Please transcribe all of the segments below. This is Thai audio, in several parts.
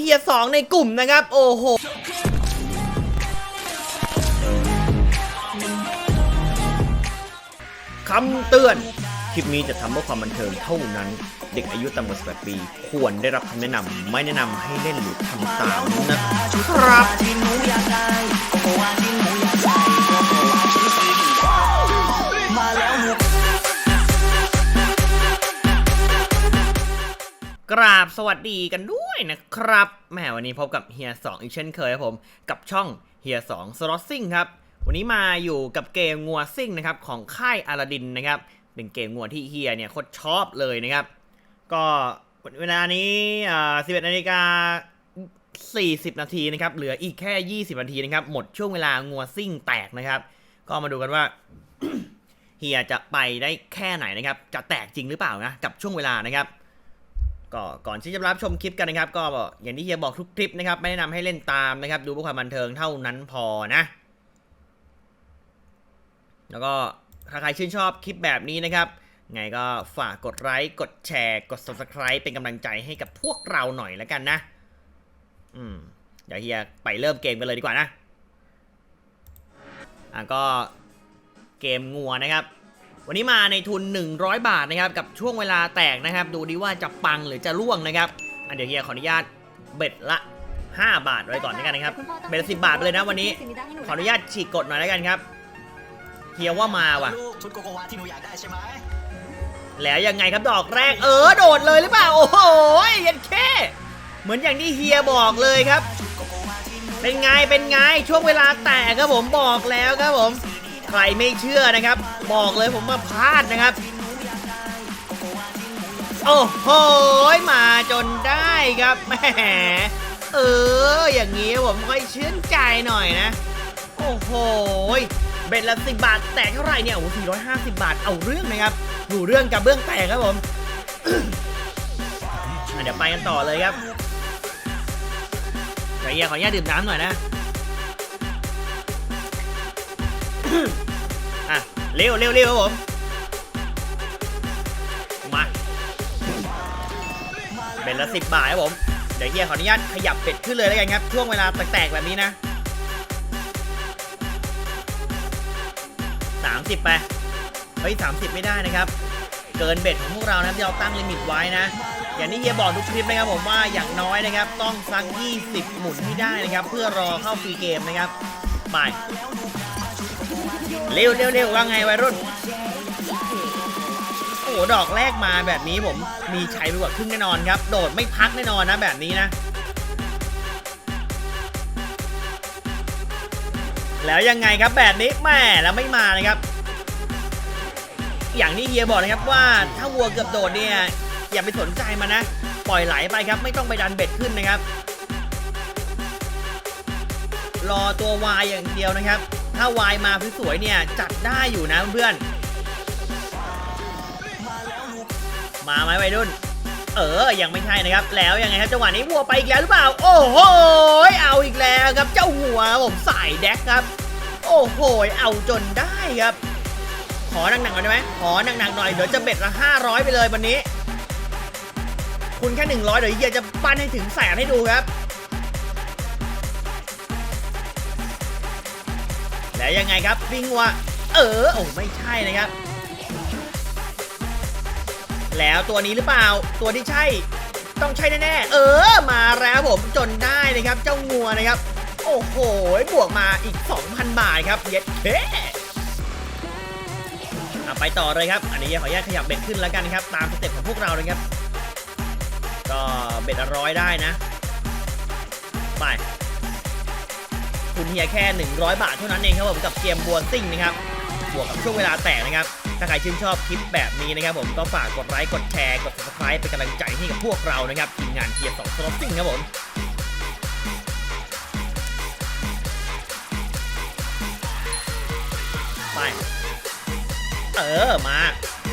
เฮียสองในกลุ่มนะครับ โอ้โหคำเตือน คลิปนี้จะทำเพื่อความบันเทิงเท่านั้น เด็กอายุต่ำกว่า18ปี ควรได้รับคำแนะนำไม่แนะนำให้เล่นหรือทำตามนะครับ กราบสวัสดีกันด้วยนะครับแหมวันนี้พบกับเฮีย2อีกเช่นเคยครับผม กับช่องเฮีย2สล็อตซิ่งครับ วันนี้มาอยู่กับเกมงัวซิ่งนะครับของค่ายอาลาดินนะครับ เป็นเกมงัวที่เฮียเนี่ยโคตรชอบเลยนะครับ ก็เวลานี้อ่า11นาฬิกา40 นาทีนะครับ เหลืออีกแค่ 20 นาทีนะครับ หมดช่วงเวลางัวซิ่งแตกนะครับ ก็มาดูกันว่าเฮียจะไปได้แค่ไหนนะครับ จะแตกจริงหรือเปล่านะ กับช่วงเวลานะครับ ก็ก่อนที่จะรับชมคลิปกันนะครับ ก็อย่างที่เฮียบอกทุกคลิปนะครับ ไม่แนะนำให้เล่นตามนะครับ ดูเพื่อความบันเทิงเท่านั้นพอนะ แล้วก็ถ้าใครชื่นชอบคลิปแบบนี้นะครับ ไงก็ฝากกดไลค์กดแชร์ กด subscribe เป็นกำลังใจให้กับพวกเราหน่อยแล้วกันนะ อืมเดี๋ยวเฮียไปเริ่มเกมกันเลยดีกว่านะ อะก็เกมงัวนะครับ วันนี้มาในทุน 100 บาทนะครับกับช่วงเวลาแตกนะครับ ดูดีว่าจะปังหรือจะร่วงนะครับอันเดี๋ยวเฮียขออนุญาตเบ็ดละ 5 บาทไว้ก่อนแล้วยกันนะครับเบ็ดละ10บาทไปเลยนะวันนี้ ขออนุญาตฉีกกดหน่อยแล้วกันครับเฮียว่ามาว่ะลูกชุดโกโกวาที่หนูอยากได้ใช่ไหมแล้วยังไงครับดอกแรกเออโดดเลยหรือเปล่าโอ้โหย็นแค่เหมือนอย่างที่เฮียบอกเลยครับ เป็นไงเป็นไงช่วงเวลาแตกครับผมบอกแล้วครับผม รไม่เชื่อนะครับ บอกเลยผมมาพลาดนะครับ โอ้โหมาจนได้ครับแหมเออ อย่างนี้ผมค่อยชื่นใจหน่อยนะ โอ้โหเบ็ดละสิบบาท แตกเท่าไหร่เนี่ยโอ้สี่ร้อยห้าสิบบาท เอาเรื่องนะครับอยู่เรื่องกับเบื้องแตกครับผมเดี๋ยวไปกันต่อเลยครับเดี๋ยวเฮียขออนุญาตดื่มน้ำหน่อยนะ เร็วเร็วเร็วครับผม มาเบ็ดละสิบบาทครับผม เดี๋ยวเฮียขออนุญาตขยับเป็ดขึ้นเลยแล้วกันครับ ช่วงเวลาแตกๆแบบนี้นะสามสิบไป เฮ้ยสามสิบไม่ได้นะครับ เกินเบ็ดของพวกเรานะครับที่เราตั้งลิมิตไว้นะอย่างที่เฮียบอกทุกคลิปนะครับผมว่าอย่างน้อยนะครับ ต้องสัก20 หมุนให้ได้นะครับ เพื่อรอเข้าฟรีเกมนะครับ ไป เร็วเร็วเร็วว่าไงวัยรุ่น โอ้โหดอกแรกมาแบบนี้ผมมีชัยไปกว่าครึ่งแน่นอนครับ โดดไม่พักแน่นอนนะแบบนี้นะ แล้วยังไงครับแบบนี้แม่แล้วไม่มานะครับ อย่างที่เฮียบอกนะครับว่าถ้าวัวเกือบโดดเนี่ยอย่าไปสนใจมันนะ ปล่อยไหลไปครับ ไม่ต้องไปดันเบ็ดขึ้นนะครับ รอตัววายอย่างเดียวนะครับ ถ้าวายมาสวยๆเนี่ย จัดได้อยู่นะเพื่อนมาไหมวัยรุ่น เออ ยังไม่ใช่นะครับ แล้วยังไงครับจังหวะนี้วัวไปอีกแล้วหรือเปล่า โอ้โห เอาอีกแล้วครับ เจ้าหัวผมสายแดกครับ โอ้โห เอาจนได้ครับ ขอหนักๆหน่อยได้ไหมขอหนักๆหน่อย เดี๋ยวจะเบ็ดละ500ไปเลยวันนี้ คุณแค่100เดี๋ยวเฮียจะปั้นให้ถึงแสนให้ดูครับ แล้วยังไงครับวิ่งวัวเออโอ้ไม่ใช่นะครับ แล้วตัวนี้หรือเปล่าตัวที่ใช่ต้องใช่แน่ๆเออ มาแล้วผมจนได้นะครับ เจ้างัวนะครับ โอ้โหบวกมาอีก 2,000 บาทครับเย็ดเคอ่ไปต่อเลยครับ อันนี้ขออนุญาตขยับเบ็ดขึ้นแล้วกันครับ ตามสเต็ปของพวกเราเลยครับ ก็เบ็ดร้อยได้นะ ไป คุณเฮียแค่ 100 บาทเท่านั้นเองครับผมกับเกมบัวซิ่งนะครับบวกกับช่วงเวลาแตกนะครับ ถ้าใครชื่นชอบคลิปแบบนี้นะครับผมก็ฝากกดไลค์กดแชร์กด subscribe เป็นกำลังใจให้กับพวกเรานะครับทีมงานเฮียสองสล็อตซิ่งครับผมไปเออมา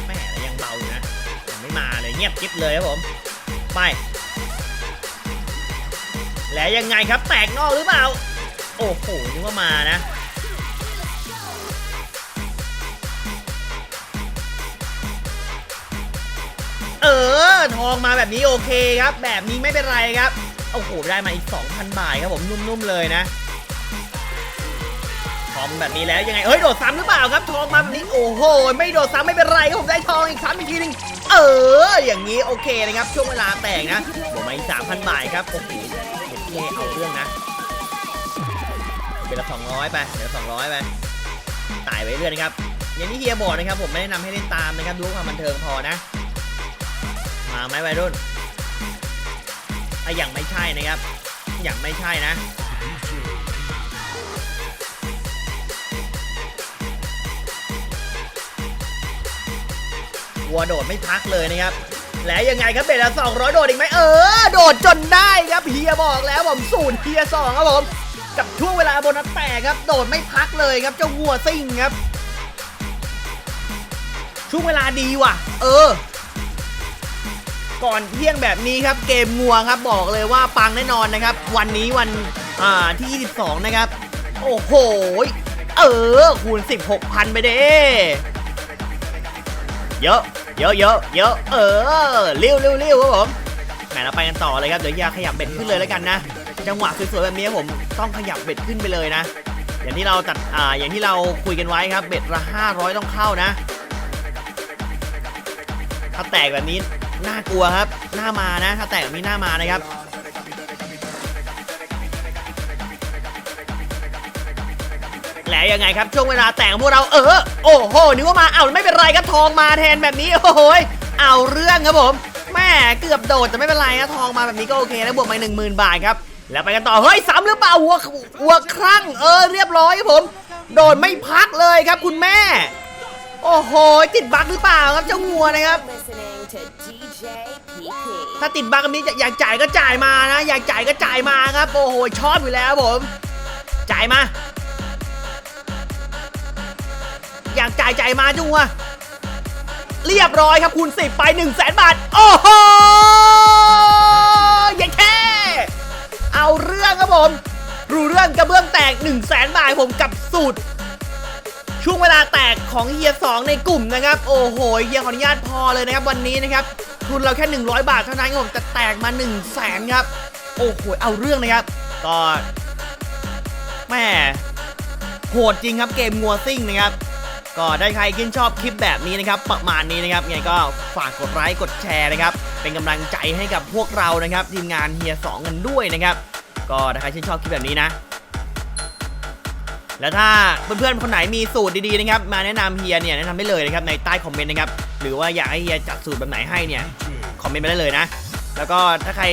แม่แยังเบาอยู่นะยังไม่มาเลยเงียบกิ๊บเลยครับผมไปแล้วยังไงครับแตกนอกหรือเปล่า โอ้โหนึกว่ามานะ เออ ทองมาแบบนี้โอเคครับ แบบนี้ไม่เป็นไรครับ โอ้โห ได้มาอีก 2,000 บาทครับผมนุ่มๆเลยนะทองแบบนี้แล้วยังไงเฮ้ย โดดซ้ำหรือเปล่าครับ ทองมาแบบนี้ โอ้โห ไม่โดดซ้ำไม่เป็นไรครับผมได้ทองอีกซ้ำอีกทีหนึงเออ อย่างนี้โอเคนะครับ ช่วงเวลาแตกนะบวกมาอีก3,000 บาทครับโอ้โหเด็ดเท่เอาเรื่องนะ เป็นละ200ไปเดี๋ยว200ไปตายไปเรื่อยนะครับอย่างที่เฮียบอกนะครับ ผมไม่ได้นำให้เล่นตามนะครับ ดูความบันเทิงพอนะ มาไหมวัยรุ่นอะอย่างไม่ใช่นะครับ อย่างไม่ใช่นะวัวโดดไม่พักเลยนะครับ แล้วยังไงครับเบลละ200โดดอีกไหมเออ โดดจนได้ครับเฮียบอกแล้วผมสูตรเฮียสองครับผม กับช่วงเวลาโบนัสแตกครับ โดดไม่พักเลยครับเจ้าวัวซิ่งครับ ช่วงเวลาดีว่ะ เออ ก่อนเที่ยงแบบนี้ครับ เกมงัวครับบอกเลยว่าปังแน่นอนนะครับ วันนี้วันอ่าที่ 22 นะครับ โอ้โห เออ คูณ 16,000 ไปเด้เยอะเยอะเยอะเยอะเออเร็วเร็วเร็วครับผมแหมเราไปกันต่อเลยครับ เดี๋ยวอยาขยับเบ็ดขึ้นเลยแล้วกันนะ จังหวะสวยๆแบบนี้ผมต้องขยับเบ็ดขึ้นไปเลยนะ อย่างที่เราตัดอ่าอย่างที่เราคุยกันไว้ครับ เบ็ดละ500 ต้องเข้านะ ถ้าแตกแบบนี้น่ากลัวครับหน้ามานะ ถ้าแตกแบบนี้หน้ามานะครับแล้วยังไงครับช่วงเวลาแต่งของพวกเราเออโอ้โหนึกว่ามาเอาไม่เป็นไรครับทองมาแทนแบบนี้โอ้โหเอาเรื่องครับผมแม่เกือบโดดแต่ไม่เป็นไรนะทองมาแบบนี้ก็โอเคแล้วบวกมาหนึ่งหมื่นบาทครับ แล้วไปกันต่อ เฮ้ยซ้ำหรือเปล่าวัววัวครั่งเออเรียบร้อยครับผม โดดไม่พักเลยครับคุณแม่ โอ้โหติดบั๊กหรือเปล่าครับเจ้างัวนะครับ ถ้าติดบั๊กแบบนี้อยากจ่ายก็จ่ายมานะ อยากจ่ายก็จ่ายมาครับ โอ้โหชอบอยู่แล้วผม จ่ายมา อยากจ่ายจ่ายมาจุงวะเรียบร้อยครับคูณ10ไป1 0 0 0 0แสนบาท โอ้โห ม รู้เรื่องกระเบื้องแตก 1 0 0 0 0แบาทผมกับสูตร ช่วงเวลาแตกของเฮีย2ในกลุ่มนะครับ โอ้โหเฮียขออนุญาตพอเลยนะครับ วันนี้นะครับ ทุนเราแค่ 100 บาทเท่านั้นครับผมแต่แตกมา 1 0 0 0 0แสนครับ โอ้โหเอาเรื่องนะครับก็แม่โหดจริงครับเกมงัวซิ่งนะครับก็ได้ใครขึ้นชอบคลิปแบบนี้นะครับ ประมาณนี้นะครับไงก็ฝากกดไลค์กดแชร์นะครับ เป็นกำลังใจให้กับพวกเรานะครับ ทีมงานเฮีย2กันด้วยนะครับ ก็ถ้าใครชื่นชอบคลิปแบบนี้นะ แล้วถ้าเพื่อนๆคนไหนมีสูตรดีๆนะครับ มาแนะนำเฮียเนี่ยแนะนำได้เลยนะครับในใต้คอมเมนต์นะครับ หรือว่าอยากให้เฮียจัดสูตรแบบไหนให้เนี่ยคอมเมนต์มาได้เลยนะ แล้วก็ถ้าใคร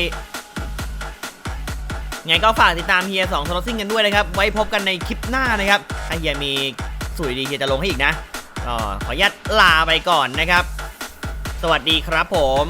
ไงก็ฝากติดตามเฮีย2สล็อตซิ่งกันด้วยนะครับ ไว้พบกันในคลิปหน้านะครับถ้าเฮียมีสูตรดีเฮียจะลงให้อีกนะก็ขออนุญาตลาไปก่อนนะครับ สวัสดีครับผม